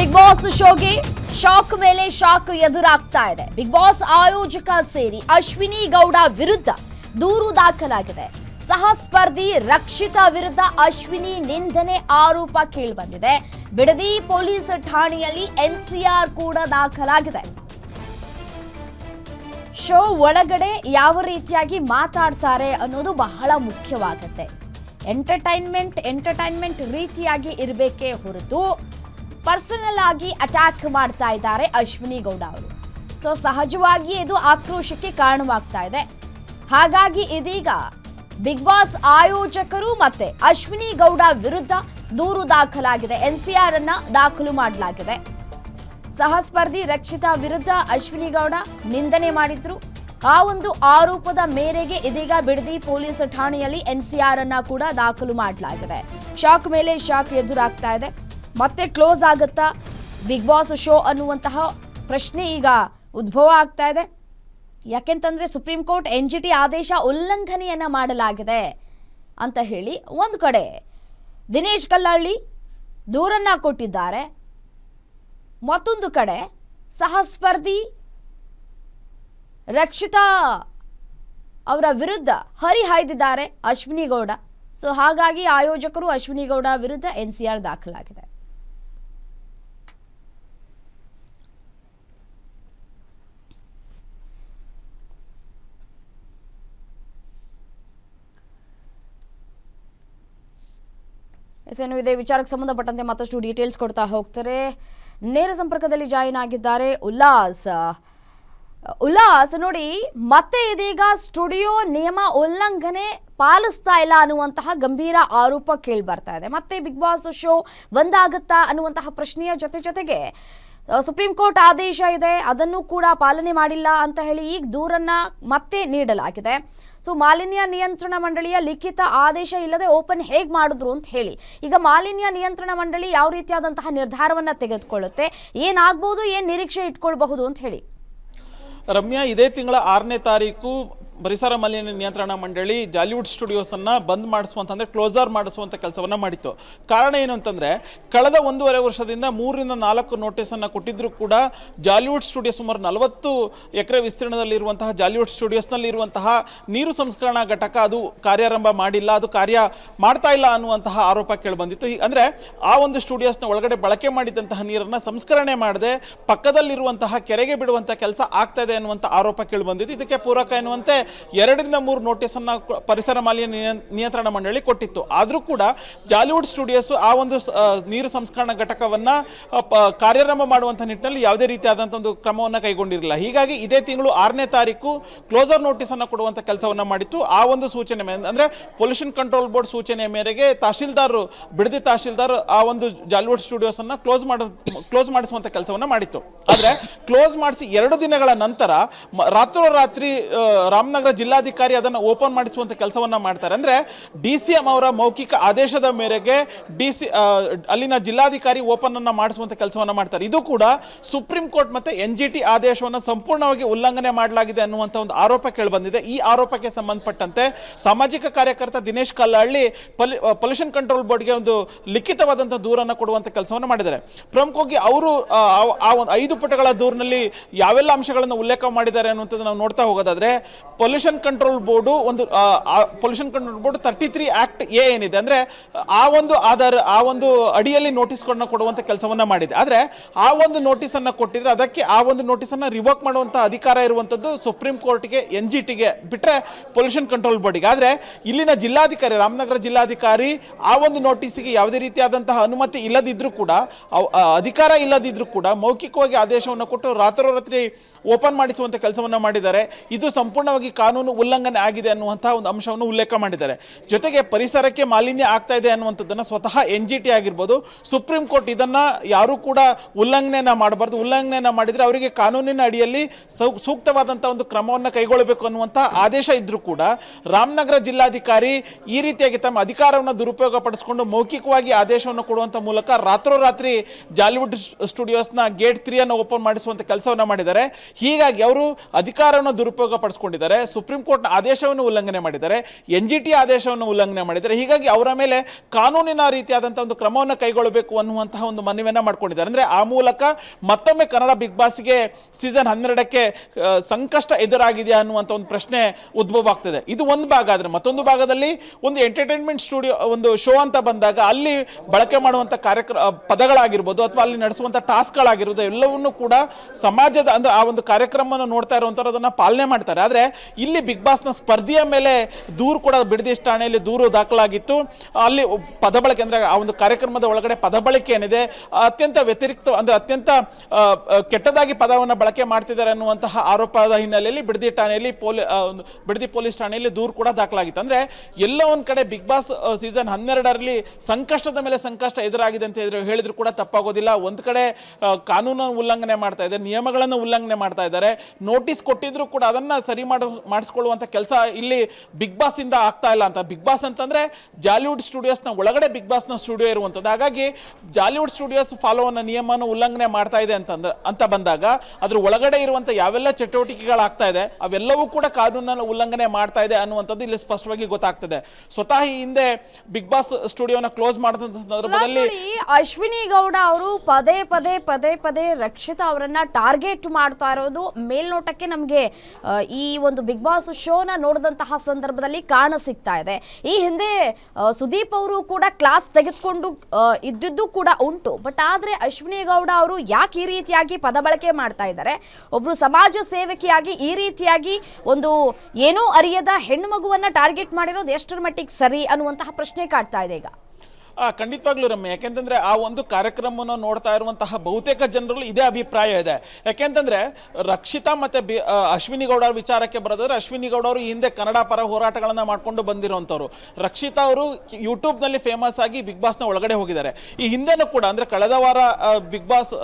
Big boss ಶೋಗೆ shock ಮೇಲೆ shock ಎದುರಾಗ್ತಾ ಇದೆ. ಬಿಗ್ ಬಾಸ್ ಆಯೋಜಕ ಸೇರಿ ಅಶ್ವಿನಿ ಗೌಡ ವಿರುದ್ಧ ದೂರು ದಾಖಲಾಗಿದೆ. ಸಹ ಸ್ಪರ್ಧಿ ರಕ್ಷಿತಾ ವಿರುದ್ಧ ಅಶ್ವಿನಿ ನಿಂದನೆ ಆರೋಪ ಕೇಳಿಬಂದಿದೆ. ಬಿಡದಿ ಪೊಲೀಸ್ ಠಾಣೆಯಲ್ಲಿ ಎನ್ಸಿಆರ್ ಕೂಡ ದಾಖಲಾಗಿದೆ. ಶೋ ಒಳಗಡೆ ಯಾವ ರೀತಿಯಾಗಿ ಮಾತಾಡ್ತಾರೆ ಅನ್ನೋದು ಬಹಳ ಮುಖ್ಯವಾಗುತ್ತೆ. ಎಂಟರ್ಟೈನ್ಮೆಂಟ್ ಎಂಟರ್ಟೈನ್ಮೆಂಟ್ ರೀತಿಯಾಗಿ ಇರಬೇಕೇ ಹೊರತು ಪರ್ಸನಲ್ ಆಗಿ ಅಟ್ಯಾಕ್ ಮಾಡ್ತಾ ಇದ್ದಾರೆ ಅಶ್ವಿನಿ ಗೌಡ ಅವರು. ಸೊ, ಸಹಜವಾಗಿ ಇದು ಆಕ್ರೋಶಕ್ಕೆ ಕಾರಣವಾಗ್ತಾ ಇದೆ. ಹಾಗಾಗಿ ಇದೀಗ ಬಿಗ್ ಬಾಸ್ ಆಯೋಜಕರು ಮತ್ತೆ ಅಶ್ವಿನಿ ಗೌಡ ವಿರುದ್ಧ ದೂರು ದಾಖಲಾಗಿದೆ. ಎನ್ ಸಿ ಆರ್ ಅನ್ನ ದಾಖಲು ಮಾಡಲಾಗಿದೆ. ಸಹಸ್ಪರ್ಧಿ ರಕ್ಷಿತಾ ವಿರುದ್ಧ ಅಶ್ವಿನಿ ಗೌಡ ನಿಂದನೆ ಮಾಡಿದ್ರು. ಆ ಒಂದು ಆರೋಪದ ಮೇರೆಗೆ ಇದೀಗ ಬಿಡದಿ ಪೊಲೀಸ್ ಠಾಣೆಯಲ್ಲಿ ಎನ್ ಸಿ ಆರ್ ಅನ್ನ ಕೂಡ ದಾಖಲು ಮಾಡಲಾಗಿದೆ. ಶಾಕ್ ಮೇಲೆ ಶಾಕ್ ಎದುರಾಗ್ತಾ ಇದೆ. ಮತ್ತೆ ಕ್ಲೋಸ್ ಆಗುತ್ತಾ? ಬಿಗ್ ಬಾಸ್ ಶೋ ಅನ್ನುವಂತಹ ಪ್ರಶ್ನೆ ಈಗ ಉದ್ಭವ ಆಗ್ತಾ ಇದೆ. ಯಾಕೆಂತಂದ್ರೆ supreme court N G T ಆದೇಶ ಉಲ್ಲಂಘನೆಯನ್ನ ಮಾಡಲಾಗಿದೆ ಅಂತ ಹೇಳಿ ಒಂದು ಕಡೆ ದಿನೇಶ್ ಕಲ್ಲಳ್ಳಿ ದೂರನ್ನ ಕೊಟ್ಟಿದ್ದಾರೆ. ಮತ್ತೊಂದು ಕಡೆ ಸಹಸ್ಪರ್ಧಿ ರಕ್ಷಿತಾ ಅವರ ವಿರುದ್ಧ ಹರಿಹಾಯ್ದಿದ್ದಾರೆ ಅಶ್ವಿನಿ ಗೌಡ. ಸೊ ಹಾಗಾಗಿ ಆಯೋಜಕರು ಅಶ್ವಿನಿ ಗೌಡ ವಿರುದ್ಧ ಆರ್ ದಾಖಲಾಗಿದೆ. ಎಸ್ ಏನು ಇದೇ. ವಿಚಾರಕ್ಕೆ ಸಂಬಂಧಪಟ್ಟಂತೆ ಮತ್ತಷ್ಟು ಡೀಟೇಲ್ಸ್ ಕೊಡ್ತಾ ಹೋಗ್ತಾರೆ. ನೇರ ಸಂಪರ್ಕದಲ್ಲಿ ಜಾಯಿನ್ ಆಗಿದ್ದಾರೆ ಉಲ್ಲಾಸ್. ಉಲ್ಲಾಸ್, ನೋಡಿ, ಮತ್ತೆ ಇದೀಗ ಸ್ಟುಡಿಯೋ ನಿಯಮ ಉಲ್ಲಂಘನೆ ಪಾಲಿಸ್ತಾ ಇಲ್ಲ ಅನ್ನುವಂತಹ ಗಂಭೀರ ಆರೋಪ ಕೇಳಿ ಬರ್ತಾ ಇದೆ. ಮತ್ತೆ ಬಿಗ್ ಬಾಸ್ ಶೋ ಒಂದಾಗುತ್ತಾ ಅನ್ನುವಂತಹ ಪ್ರಶ್ನೆಯ ಜೊತೆ ಜೊತೆಗೆ ಸುಪ್ರೀಂ ಕೋರ್ಟ್ ಆದೇಶ ಇದೆ. ಅದನ್ನು ಕೂಡ ಪಾಲನೆ ಮಾಡಿಲ್ಲ ಅಂತ ಹೇಳಿ ಈಗ ದೂರನ್ನ ಮತ್ತೆ ನೀಡಲಾಗಿದೆ. ಸೊ ಮಾಲಿನ್ಯ ನಿಯಂತ್ರಣ ಮಂಡಳಿಯ ಲಿಖಿತ ಆದೇಶ ಇಲ್ಲದೆ ಓಪನ್ ಹೇಗೆ ಮಾಡಿದ್ರು ಅಂತ ಹೇಳಿ. ಈಗ ಮಾಲಿನ್ಯ ನಿಯಂತ್ರಣ ಮಂಡಳಿ ಯಾವ ರೀತಿಯಾದಂತಹ ನಿರ್ಧಾರವನ್ನು ತೆಗೆದುಕೊಳ್ಳುತ್ತೆ? ಏನಾಗ್ಬೋದು ಏನು ನಿರೀಕ್ಷೆ ಇಟ್ಕೊಳ್ಬಹುದು ಅಂತ ಹೇಳಿ. ರಮ್ಯಾ, ಇದೇ ತಿಂಗಳ ಆರನೇ ತಾರೀಕು ಪರಿಸರ ಮಾಲಿನ್ಯ ನಿಯಂತ್ರಣ ಮಂಡಳಿ ಜಾಲಿವುಡ್ ಸ್ಟುಡಿಯೋಸನ್ನು ಬಂದ್ ಮಾಡಿಸುವಂತಂದರೆ ಕ್ಲೋಸರ್ ಮಾಡಿಸುವಂಥ ಕೆಲಸವನ್ನು ಮಾಡಿತ್ತು. ಕಾರಣ ಏನು ಅಂತಂದರೆ, ಕಳೆದ ಒಂದೂವರೆ ವರ್ಷದಿಂದ ಮೂರರಿಂದ ನಾಲ್ಕು ನೋಟಿಸನ್ನು ಕೊಟ್ಟಿದ್ದರೂ ಕೂಡ ಜಾಲಿವುಡ್ ಸ್ಟುಡಿಯೋ ಸುಮಾರು ನಲವತ್ತು ಎಕರೆ ವಿಸ್ತೀರ್ಣದಲ್ಲಿರುವಂತಹ ಜಾಲಿವುಡ್ ಸ್ಟುಡಿಯೋಸ್ನಲ್ಲಿ ಇರುವಂತಹ ನೀರು ಸಂಸ್ಕರಣಾ ಘಟಕ ಅದು ಕಾರ್ಯಾರಂಭ ಮಾಡಿಲ್ಲ, ಅದು ಕಾರ್ಯ ಮಾಡ್ತಾ ಇಲ್ಲ ಅನ್ನುವಂತಹ ಆರೋಪ ಕೇಳಿಬಂದಿತ್ತು. ಬಂದಿತ್ತು ಅಂದ್ರೆ ಆ ಒಂದು ಸ್ಟುಡಿಯೋಸ್ನ ಒಳಗಡೆ ಬಳಕೆ ಮಾಡಿದಂತಹ ನೀರನ್ನು ಸಂಸ್ಕರಣೆ ಮಾಡದೆ ಪಕ್ಕದಲ್ಲಿರುವಂತಹ ಕೆರೆಗೆ ಬಿಡುವಂಥ ಕೆಲಸ ಆಗ್ತಾ ಇದೆ ಅನ್ನುವಂಥ ಆರೋಪ ಕೇಳಿಬಂದಿತ್ತು. ಇದಕ್ಕೆ ಪೂರಕ ಎನ್ನುವಂತೆ ಎರಡರಿಂದ ಮೂರು ನೋಟಿಸನ್ನು ಅನ್ನ ಪರಿಸರ ಮಾಲಿನ್ಯ ನಿಯಂತ್ರಣ ಮಂಡಳಿ ಕೊಟ್ಟಿತ್ತು. ಆದರೂ ಕೂಡ ಜಾಲಿವುಡ್ ಸ್ಟುಡಿಯೋಸ್ ಆ ಒಂದು ನೀರು ಸಂಸ್ಕರಣಾ ಘಟಕವನ್ನು ಕಾರ್ಯಾರಂಭ ಮಾಡುವಂಥ ನಿಟ್ಟಿನಲ್ಲಿ ಯಾವುದೇ ರೀತಿಯಾದಂಥ ಒಂದು ಕ್ರಮವನ್ನು ಕೈಗೊಂಡಿರಲಿಲ್ಲ. ಹೀಗಾಗಿ ಇದೇ ತಿಂಗಳು ಆರನೇ ತಾರೀಕು ಕ್ಲೋಸರ್ ನೋಟಿಸನ್ನು ಕೊಡುವಂಥ ಕೆಲಸವನ್ನು ಮಾಡಿತ್ತು. ಆ ಒಂದು ಸೂಚನೆ ಮೇಲೆ ಅಂದರೆ ಪೊಲ್ಯೂಷನ್ ಕಂಟ್ರೋಲ್ ಬೋರ್ಡ್ ಸೂಚನೆಯ ಮೇರೆಗೆ ತಹಶೀಲ್ದಾರ್ ಬಿಡದಿ ತಹಶೀಲ್ದಾರ್ ಆ ಒಂದು ಜಾಲಿವುಡ್ ಸ್ಟುಡಿಯೋಸನ್ನು ಕ್ಲೋಸ್ ಮಾಡ ಕ್ಲೋಸ್ ಮಾಡಿಸುವಂಥ ಕೆಲಸವನ್ನು ಮಾಡಿತ್ತು. ಆದರೆ ಕ್ಲೋಸ್ ಮಾಡಿಸಿ ಎರಡು ದಿನಗಳ ನಂತರ ರಾತ್ರೋರಾತ್ರಿ ಆ, ಜಿಲ್ಲಾಧಿಕಾರಿ ಅದನ್ನು ಓಪನ್ ಮಾಡಿಸುವಂಥ ಕೆಲಸವನ್ನು ಮಾಡ್ತಾರೆ. ಅಂದರೆ ಡಿ ಸಿ ಎಂ ಅವರ ಮೌಖಿಕ ಆದೇಶದ ಮೇರೆಗೆ ಡಿ ಸಿ ಅಲ್ಲಿನ ಜಿಲ್ಲಾಧಿಕಾರಿ ಓಪನ್ ಅನ್ನು ಮಾಡಿಸುವಂಥ ಕೆಲಸವನ್ನು ಮಾಡ್ತಾರೆ. ಇದು ಕೂಡ ಸುಪ್ರೀಂ ಕೋರ್ಟ್ ಮತ್ತು ಎನ್ ಜಿ ಟಿ ಆದೇಶವನ್ನು ಸಂಪೂರ್ಣವಾಗಿ ಉಲ್ಲಂಘನೆ ಮಾಡಲಾಗಿದೆ ಅನ್ನುವಂಥ ಒಂದು ಆರೋಪ ಕೇಳಿಬಂದಿದೆ. ಈ ಆರೋಪಕ್ಕೆ ಸಂಬಂಧಪಟ್ಟಂತೆ ಸಾಮಾಜಿಕ ಕಾರ್ಯಕರ್ತ ದಿನೇಶ್ ಕಲ್ಲಹಳ್ಳಿ ಪೊಲಿ ಪೊಲ್ಯೂಷನ್ ಕಂಟ್ರೋಲ್ ಬೋರ್ಡ್ಗೆ ಒಂದು ಲಿಖಿತವಾದಂಥ ದೂರನ್ನು ಕೊಡುವಂಥ ಕೆಲಸವನ್ನು ಮಾಡಿದ್ದಾರೆ. ಪ್ರಮುಖವಾಗಿ ಅವರು ಆ ಒಂದು ಐದು ಪುಟಗಳ ದೂರಿನಲ್ಲಿ ಯಾವೆಲ್ಲ ಅಂಶಗಳನ್ನು ಉಲ್ಲೇಖ ಮಾಡಿದ್ದಾರೆ ಅನ್ನುವಂಥದ್ದು ನಾವು ನೋಡ್ತಾ ಹೋಗೋದಾದ್ರೆ ಪೊಲ್ಯೂಷನ್ ಕಂಟ್ರೋಲ್ ಬೋರ್ಡು ಒಂದು pollution control board thirty three act A ಏನಿದೆ, ಅಂದರೆ ಆ ಒಂದು ಆಧಾರ, ಆ ಒಂದು ಅಡಿಯಲ್ಲಿ ನೋಟಿಸ್ಗಳನ್ನ ಕೊಡುವಂಥ ಕೆಲಸವನ್ನು ಮಾಡಿದೆ. ಆದರೆ ಆ ಒಂದು ನೋಟಿಸನ್ನು ಕೊಟ್ಟಿದ್ರೆ ಅದಕ್ಕೆ ಆ ಒಂದು ನೋಟಿಸನ್ನು ರಿವೋಕ್ ಮಾಡುವಂಥ ಅಧಿಕಾರ ಇರುವಂಥದ್ದು ಸುಪ್ರೀಂ ಕೋರ್ಟ್ಗೆ ಎನ್ ಜಿ ಟಿಗೆ ಬಿಟ್ಟರೆ ಪೊಲ್ಯೂಷನ್ ಕಂಟ್ರೋಲ್ ಬೋರ್ಡಿಗೆ ಆದರೆ ಇಲ್ಲಿನ ಜಿಲ್ಲಾಧಿಕಾರಿ, ರಾಮನಗರ ಜಿಲ್ಲಾಧಿಕಾರಿ ಆ ಒಂದು ನೋಟಿಸ್ಗೆ ಯಾವುದೇ ರೀತಿಯಾದಂತಹ ಅನುಮತಿ ಇಲ್ಲದಿದ್ದರೂ ಕೂಡ ಅಧಿಕಾರ ಇಲ್ಲದಿದ್ದರೂ ಕೂಡ ಮೌಖಿಕವಾಗಿ ಆದೇಶವನ್ನು ಕೊಟ್ಟು ರಾತ್ರೋರಾತ್ರಿ ಓಪನ್ ಮಾಡಿಸುವಂಥ ಕೆಲಸವನ್ನು ಮಾಡಿದ್ದಾರೆ. ಇದು ಸಂಪೂರ್ಣವಾಗಿ ಕಾನೂನು ಉಲ್ಲಂಘನೆ ಆಗಿದೆ ಅನ್ನುವಂತಹ ಒಂದು ಅಂಶವನ್ನು ಉಲ್ಲೇಖ ಮಾಡಿದ್ದಾರೆ. ಜೊತೆಗೆ ಪರಿಸರಕ್ಕೆ ಮಾಲಿನ್ಯ ಆಗ್ತಾ ಇದೆ ಅನ್ನುವಂಥದ್ದನ್ನು ಸ್ವತಃ ಎನ್ ಜಿ ಟಿ ಆಗಿರ್ಬೋದು, ಸುಪ್ರೀಂ ಕೋರ್ಟ್ ಇದನ್ನು ಯಾರೂ ಕೂಡ ಉಲ್ಲಂಘನೆಯನ್ನು ಮಾಡಬಾರ್ದು. ಉಲ್ಲಂಘನೆಯನ್ನು ಮಾಡಿದರೆ ಅವರಿಗೆ ಕಾನೂನಿನ ಅಡಿಯಲ್ಲಿ ಸೂಕ್ತವಾದಂಥ ಒಂದು ಕ್ರಮವನ್ನು ಕೈಗೊಳ್ಳಬೇಕು ಅನ್ನುವಂಥ ಆದೇಶ ಇದ್ದರೂ ಕೂಡ ರಾಮನಗರ ಜಿಲ್ಲಾಧಿಕಾರಿ ಈ ರೀತಿಯಾಗಿ ತಮ್ಮ ಅಧಿಕಾರವನ್ನು ದುರುಪಯೋಗ ಪಡಿಸಿಕೊಂಡು ಮೌಖಿಕವಾಗಿ ಆದೇಶವನ್ನು ಕೊಡುವಂಥ ಮೂಲಕ ರಾತ್ರೋರಾತ್ರಿ ಜಾಲಿವುಡ್ ಸ್ಟುಡಿಯೋಸ್ನ ಗೇಟ್ ತ್ರೀಯನ್ನು ಓಪನ್ ಮಾಡಿಸುವಂಥ ಕೆಲಸವನ್ನು ಮಾಡಿದ್ದಾರೆ. ಹೀಗಾಗಿ ಅವರು ಅಧಿಕಾರವನ್ನು ದುರುಪಯೋಗ ಪಡಿಸ್ಕೊಂಡಿದ್ದಾರೆ ಸುಪ್ರೀಂ ಕೋರ್ಟ್ನ ಆದೇಶವನ್ನು ಉಲ್ಲಂಘನೆ ಮಾಡಿದ್ದಾರೆ, ಎನ್ ಜಿ ಟಿ ಆದೇಶವನ್ನು ಉಲ್ಲಂಘನೆ ಮಾಡಿದ್ದಾರೆ. ಹೀಗಾಗಿ ಅವರ ಮೇಲೆ ಕಾನೂನಿನ ರೀತಿಯಾದಂಥ ಒಂದು ಕ್ರಮವನ್ನು ಕೈಗೊಳ್ಳಬೇಕು ಅನ್ನುವಂತಹ ಒಂದು ಮನವಿಯನ್ನು ಮಾಡ್ಕೊಂಡಿದ್ದಾರೆ. ಅಂದರೆ ಆ ಮೂಲಕ ಮತ್ತೊಮ್ಮೆ ಕನ್ನಡ ಬಿಗ್ ಬಾಸ್ಗೆ ಸೀಸನ್ ಹನ್ನೆರಡಕ್ಕೆ ಸಂಕಷ್ಟ ಎದುರಾಗಿದೆಯಾ ಅನ್ನುವಂಥ ಒಂದು ಪ್ರಶ್ನೆ ಉದ್ಭವ ಆಗ್ತದೆ. ಇದು ಒಂದು ಭಾಗ ಆದರೆ ಮತ್ತೊಂದು ಭಾಗದಲ್ಲಿ ಒಂದು ಎಂಟರ್ಟೈನ್ಮೆಂಟ್ ಸ್ಟುಡಿಯೋ, ಒಂದು ಶೋ ಅಂತ ಬಂದಾಗ ಅಲ್ಲಿ ಬಳಕೆ ಮಾಡುವಂಥ ಕಾರ್ಯಕ್ರಮ ಪದಗಳಾಗಿರ್ಬೋದು ಅಥವಾ ಅಲ್ಲಿ ನಡೆಸುವಂಥ ಟಾಸ್ಕ್ಗಳಾಗಿರ್ಬೋದು ಎಲ್ಲವನ್ನೂ ಕೂಡ ಸಮಾಜದ, ಅಂದ್ರೆ ಆ ಒಂದು ಕಾರ್ಯಕ್ರಮವನ್ನು ನೋಡ್ತಾ ಇರುವಂಥವ್ರು ಅದನ್ನು ಪಾಲನೆ ಮಾಡ್ತಾರೆ. ಆದರೆ ಇಲ್ಲಿ ಬಿಗ್ ಬಾಸ್ನ ಸ್ಪರ್ಧೆಯ ಮೇಲೆ ದೂರು ಕೂಡ ಬಿಡದಿ ಠಾಣೆಯಲ್ಲಿ ದೂರು ದಾಖಲಾಗಿತ್ತು. ಅಲ್ಲಿ ಪದ ಬಳಕೆ ಅಂದರೆ ಆ ಒಂದು ಕಾರ್ಯಕ್ರಮದ ಒಳಗಡೆ ಪದ ಬಳಕೆ ಏನಿದೆ, ಅತ್ಯಂತ ವ್ಯತಿರಿಕ್ತ ಅಂದರೆ ಅತ್ಯಂತ ಕೆಟ್ಟದಾಗಿ ಪದವನ್ನು ಬಳಕೆ ಮಾಡ್ತಿದ್ದಾರೆ ಅನ್ನುವಂತಹ ಆರೋಪದ ಹಿನ್ನೆಲೆಯಲ್ಲಿ ಬಿಡದಿ ಠಾಣೆಯಲ್ಲಿ ಪೊಲೀ ಬಿಡದಿ ಪೊಲೀಸ್ ಠಾಣೆಯಲ್ಲಿ ದೂರು ಕೂಡ ದಾಖಲಾಗಿತ್ತು. ಅಂದರೆ ಎಲ್ಲ ಒಂದು ಕಡೆ ಬಿಗ್ ಬಾಸ್ ಸೀಸನ್ ಹನ್ನೆರಡರಲ್ಲಿ ಸಂಕಷ್ಟದ ಮೇಲೆ ಸಂಕಷ್ಟ ಎದುರಾಗಿದೆ ಅಂತ ಹೇಳಿದ್ರು ಕೂಡ ತಪ್ಪಾಗೋದಿಲ್ಲ. ಒಂದು ಕಡೆ ಕಾನೂನು ಉಲ್ಲಂಘನೆ ಮಾಡ್ತಾ ಇದ್ದಾರೆ, ನಿಯಮಗಳನ್ನು ಉಲ್ಲಂಘನೆ ಮಾಡ್ತಾ ಇದ್ದಾರೆ. ನೋಟಿಸ್ ಕೊಟ್ಟಿದ್ರು ಕೂಡ ಅದನ್ನು ಸರಿ ಮಾಡ ಮಾಡಿಸ್ಕೊಳ್ಳುವಂಥ ಕೆಲಸ ಇಲ್ಲಿ ಬಿಗ್ ಬಾಸ್ ಇಂದ ಆಗ್ತಾ ಇಲ್ಲ ಅಂತ. ಬಿಗ್ ಬಾಸ್ ಅಂತಂದ್ರೆ ಜಾಲಿವುಡ್ ಸ್ಟುಡಿಯೋಸ್ನ ಒಳಗಡೆ ಬಿಗ್ ಬಾಸ್ನ ಸ್ಟುಡಿಯೋ ಇರುವಂಥದ್ದು. ಹಾಗಾಗಿ ಜಾಲಿವುಡ್ ಸ್ಟುಡಿಯೋಸ್ ಫಾಲೋ ಅನ್ನೋ ನಿಯಮನ ಉಲ್ಲಂಘನೆ ಮಾಡ್ತಾ ಇದೆ ಅಂತಂದ, ಅಂತ ಬಂದಾಗ ಅದ್ರ ಒಳಗಡೆ ಇರುವಂಥ ಯಾವೆಲ್ಲ ಚಟುವಟಿಕೆಗಳಾಗ್ತಾ ಇದೆ, ಅವೆಲ್ಲವೂ ಕೂಡ ಕಾನೂನನ್ನು ಉಲ್ಲಂಘನೆ ಮಾಡ್ತಾ ಇದೆ ಅನ್ನುವಂಥದ್ದು ಇಲ್ಲಿ ಸ್ಪಷ್ಟವಾಗಿ ಗೊತ್ತಾಗ್ತದೆ. ಸ್ವತಃ ಈ ಹಿಂದೆ ಬಿಗ್ ಬಾಸ್ ಸ್ಟುಡಿಯೋನ ಕ್ಲೋಸ್ ಮಾಡಿದಂಥ ಸಂದರ್ಭದಲ್ಲಿ ಅಶ್ವಿನಿ ಗೌಡ ಅವರು ಪದೇ ಪದೇ ಪದೇ ಪದೇ ರಕ್ಷಿತಾ ಅವರನ್ನ ಟಾರ್ಗೆಟ್ ಮಾಡ್ತಾ ಇರೋದು ಮೇಲ್ನೋಟಕ್ಕೆ ನಮಗೆ ಈ ಒಂದು ಬಿಗ್ ಬಾಸ್ ಶೋನ ನೋಡಿದಂತಹ ಸಂದರ್ಭದಲ್ಲಿ ಕಾಣ ಸಿಗ್ತಾ ಇದೆ. ಈ ಹಿಂದೆ ಸುದೀಪ್ ಅವರು ಕೂಡ ಕ್ಲಾಸ್ ತೆಗೆದುಕೊಂಡು ಇದ್ದಿದ್ದು ಕೂಡ ಉಂಟು. ಬಟ್ ಆದ್ರೆ ಅಶ್ವಿನಿ ಗೌಡ ಅವರು ಯಾಕೆ ಈ ರೀತಿಯಾಗಿ ಪದ ಬಳಕೆ ಮಾಡ್ತಾ ಇದ್ದಾರೆ? ಒಬ್ಬರು ಸಮಾಜ ಸೇವಕಿಯಾಗಿ ಈ ರೀತಿಯಾಗಿ ಒಂದು ಏನೂ ಅರಿಯದ ಹೆಣ್ಣು ಮಗುವನ್ನು ಟಾರ್ಗೆಟ್ ಮಾಡಿರೋದು ಎಷ್ಟರ ಮಟ್ಟಿಗೆ ಸರಿ ಅನ್ನುವಂತಹ ಪ್ರಶ್ನೆ ಕಾಡ್ತಾ ಇದೆ ಈಗ. ಖಂಡಿತವಾಗ್ಲೂ ರಮ್ಯ, ಯಾಕೆಂತಂದ್ರೆ ಆ ಒಂದು ಕಾರ್ಯಕ್ರಮವನ್ನು ನೋಡ್ತಾ ಇರುವಂತಹ ಬಹುತೇಕ ಜನರಲ್ಲೂ ಇದೇ ಅಭಿಪ್ರಾಯ ಇದೆ. ಯಾಕೆಂತಂದ್ರೆ ರಕ್ಷಿತಾ ಮತ್ತೆ ಬಿ ಅಶ್ವಿನಿ ಗೌಡ ವಿಚಾರಕ್ಕೆ ಬರೋದಾದ್ರೆ ಅಶ್ವಿನಿ ಗೌಡ ಅವರು ಹಿಂದೆ ಕನ್ನಡ ಪರ ಹೋರಾಟಗಳನ್ನು ಮಾಡ್ಕೊಂಡು ಬಂದಿರುವಂಥವ್ರು. ರಕ್ಷಿತಾ ಅವರು ಯೂಟ್ಯೂಬ್ನಲ್ಲಿ ಫೇಮಸ್ ಆಗಿ ಬಿಗ್ ಬಾಸ್ನ ಒಳಗಡೆ ಹೋಗಿದ್ದಾರೆ. ಈ ಹಿಂದೆನೂ ಕೂಡ ಅಂದ್ರೆ ಕಳೆದ ವಾರ ಬಿಗ್ ಬಾಸ್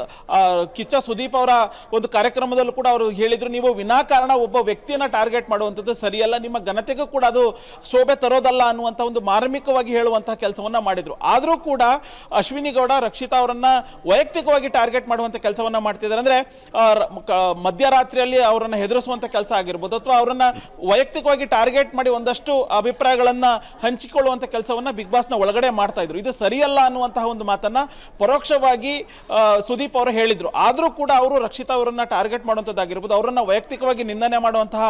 ಕಿಚ್ಚ ಸುದೀಪ್ ಅವರ ಒಂದು ಕಾರ್ಯಕ್ರಮದಲ್ಲೂ ಕೂಡ ಅವರು ಹೇಳಿದ್ರು, ನೀವು ವಿನಾಕಾರಣ ಒಬ್ಬ ವ್ಯಕ್ತಿಯನ್ನ ಟಾರ್ಗೆಟ್ ಮಾಡುವಂಥದ್ದು ಸರಿಯಲ್ಲ, ನಿಮ್ಮ ಘನತೆಗೂ ಕೂಡ ಅದು ಶೋಭೆ ತರೋದಲ್ಲ ಅನ್ನುವಂಥ ಒಂದು ಮಾರ್ಮಿಕವಾಗಿ ಹೇಳುವಂತಹ ಕೆಲಸವನ್ನ ಮಾಡಿದ್ರು. ಆದರೂ ಕೂಡ ಅಶ್ವಿನಿ ಗೌಡ, ರಕ್ಷಿತಾ ಅವರನ್ನು ವೈಯಕ್ತಿಕವಾಗಿ ಟಾರ್ಗೆಟ್ ಮಾಡುವಂಥ ಕೆಲಸವನ್ನು ಮಾಡ್ತಿದ್ದಾರೆ. ಅಂದ್ರೆ ಮಧ್ಯರಾತ್ರಿಯಲ್ಲಿ ಅವರನ್ನು ಹೆದರಿಸುವಂಥ ಕೆಲಸ ಆಗಿರ್ಬೋದು, ಅಥವಾ ಅವರನ್ನು ವೈಯಕ್ತಿಕವಾಗಿ ಟಾರ್ಗೆಟ್ ಮಾಡಿ ಒಂದಷ್ಟು ಅಭಿಪ್ರಾಯಗಳನ್ನು ಹಂಚಿಕೊಳ್ಳುವಂಥ ಕೆಲಸವನ್ನು ಬಿಗ್ ಬಾಸ್ನ ಒಳಗಡೆ ಮಾಡ್ತಾ ಇದ್ರು. ಇದು ಸರಿಯಲ್ಲ ಅನ್ನುವಂತಹ ಒಂದು ಮಾತನ್ನು ಪರೋಕ್ಷವಾಗಿ ಸುದೀಪ್ ಅವರು ಹೇಳಿದರು. ಆದರೂ ಕೂಡ ಅವರು ರಕ್ಷಿತಾ ಅವರನ್ನು ಟಾರ್ಗೆಟ್ ಮಾಡುವಂಥದ್ದಾಗಿರ್ಬೋದು ಅವರನ್ನು ವೈಯಕ್ತಿಕವಾಗಿ ನಿಂದನೆ ಮಾಡುವಂತಹ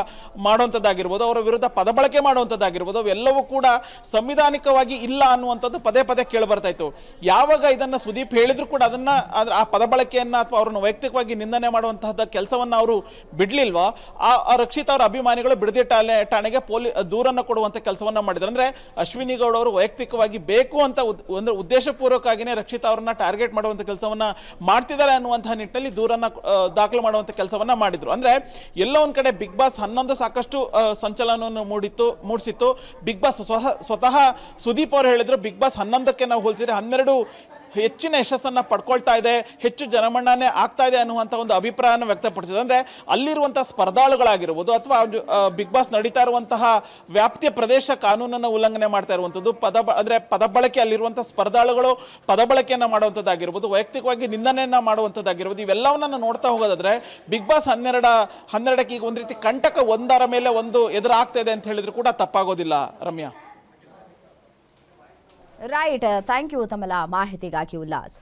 ಮಾಡುವಂಥದ್ದಾಗಿರ್ಬೋದು ಅವರ ವಿರುದ್ಧ ಪದಬಳಕೆ ಮಾಡುವಂಥದ್ದಾಗಿರ್ಬೋದು ಅವೆಲ್ಲವೂ ಕೂಡ ಸಂವಿಧಾನಿಕವಾಗಿ ಇಲ್ಲ ಅನ್ನುವಂಥದ್ದು ಪದೇ ಪದೇ ಕೇಳಿ ಬರ್ತಾ ಇತ್ತು. ಯಾವಾಗ ಇದನ್ನ ಸುದೀಪ್ ಹೇಳಿದ್ರು ಕೂಡ ಅದನ್ನ ಅದರ ಆ ಪದ ಬಳಕೆಯನ್ನು ಅಥವಾ ಅವ್ರನ್ನ ವೈಯಕ್ತಿಕವಾಗಿ ನಿಂದನೆ ಮಾಡುವಂತಹದ್ದು ಕೆಲಸವನ್ನ ಅವರು ಬಿಡ್ಲಿಲ್ವಾ? ಆ ರಕ್ಷಿತ್ ಅವರ ಅಭಿಮಾನಿಗಳು ಬಿಡದಿ ಠಾಣೆ, ಠಾಣೆಗೆ ಪೊಲೀ, ದೂರನ್ನ ಕೊಡುವಂತ ಕೆಲಸವನ್ನ ಮಾಡಿದ್ರು. ಅಂದ್ರೆ ಅಶ್ವಿನಿ ಗೌಡ ಅವರು ವೈಯಕ್ತಿಕವಾಗಿ ಬೇಕು ಅಂತ ಒಂದು ಉದ್ದೇಶಪೂರ್ವಕವಾಗಿಯೇ ರಕ್ಷಿತ್ ಅವರನ್ನ ಟಾರ್ಗೆಟ್ ಮಾಡುವಂತ ಕೆಲಸವನ್ನ ಮಾಡ್ತಿದ್ದಾರೆ ಅನ್ನುವಂತಹ ನಿಟ್ಟಿನಲ್ಲಿ ದೂರನ್ನ ದಾಖಲು ಮಾಡುವಂತ ಕೆಲಸವನ್ನ ಮಾಡಿದ್ರು. ಅಂದ್ರೆ ಎಲ್ಲೋ ಒಂದು ಕಡೆ ಬಿಗ್ ಬಾಸ್ ಹನ್ನೊಂದು ಸಾಕಷ್ಟು ಸಂಚಲನವನ್ನು ಮೂಡಿತ್ತು, ಮೂಡಿಸಿತ್ತು. ಬಿಗ್ ಬಾಸ್ ಸ್ವತಃ ಸುದೀಪ್ ಅವರು ಹೇಳಿದ್ರು ಬಿಗ್ ಬಾಸ್ ಹನ್ನೊಂದಕ್ಕೆ ನಾವು ಹೋಲಿಸಿದ್ರೆ ಹನ್ನೆರಡು ಹೆಚ್ಚಿನ ಯಶಸ್ಸನ್ನು ಪಡ್ಕೊಳ್ತಾ ಇದೆ, ಹೆಚ್ಚು ಜನಮನ್ನಣೆ ಆಗ್ತಾ ಇದೆ ಅನ್ನುವಂಥ ಒಂದು ಅಭಿಪ್ರಾಯವನ್ನು ವ್ಯಕ್ತಪಡಿಸಿದೆ. ಅಂದರೆ ಅಲ್ಲಿರುವಂಥ ಸ್ಪರ್ಧಾಳುಗಳಾಗಿರ್ಬೋದು ಅಥವಾ ಬಿಗ್ ಬಾಸ್ ನಡೀತಾ ಇರುವಂತಹ ವ್ಯಾಪ್ತಿಯ ಪ್ರದೇಶ ಕಾನೂನನ್ನು ಉಲ್ಲಂಘನೆ ಮಾಡ್ತಾ ಇರುವಂಥದ್ದು ಪದ, ಅಂದರೆ ಅಂದ್ರೆ ಪದ ಬಳಕೆ ಅಲ್ಲಿರುವಂಥ ಸ್ಪರ್ಧಾಳುಗಳು ಪದ ಬಳಕೆಯನ್ನು ಮಾಡುವಂಥದ್ದಾಗಿರ್ಬೋದು ವೈಯಕ್ತಿಕವಾಗಿ ನಿಂದನೆಯನ್ನು ಮಾಡುವಂಥದ್ದಾಗಿರ್ಬೋದು ಇವೆಲ್ಲವನ್ನ ನೋಡ್ತಾ ಹೋಗೋದಾದ್ರೆ ಬಿಗ್ ಬಾಸ್ ಹನ್ನೆರಡ, ಹನ್ನೆರಡಕ್ಕೆ ಈಗ ಒಂದು ರೀತಿ ಕಂಟಕ ಒಂದರ ಮೇಲೆ ಒಂದು ಎದುರಾಗ್ತಾ ಇದೆ ಅಂತ ಹೇಳಿದ್ರು ಕೂಡ ತಪ್ಪಾಗೋದಿಲ್ಲ, ರಮ್ಯಾ. ರೈಟ್ ಥ್ಯಾಂಕ್ ಯು ತಮ್ಮೆಲ್ಲ ಮಾಹಿತಿಗಾಗಿ ಉಲ್ಲಾಸ್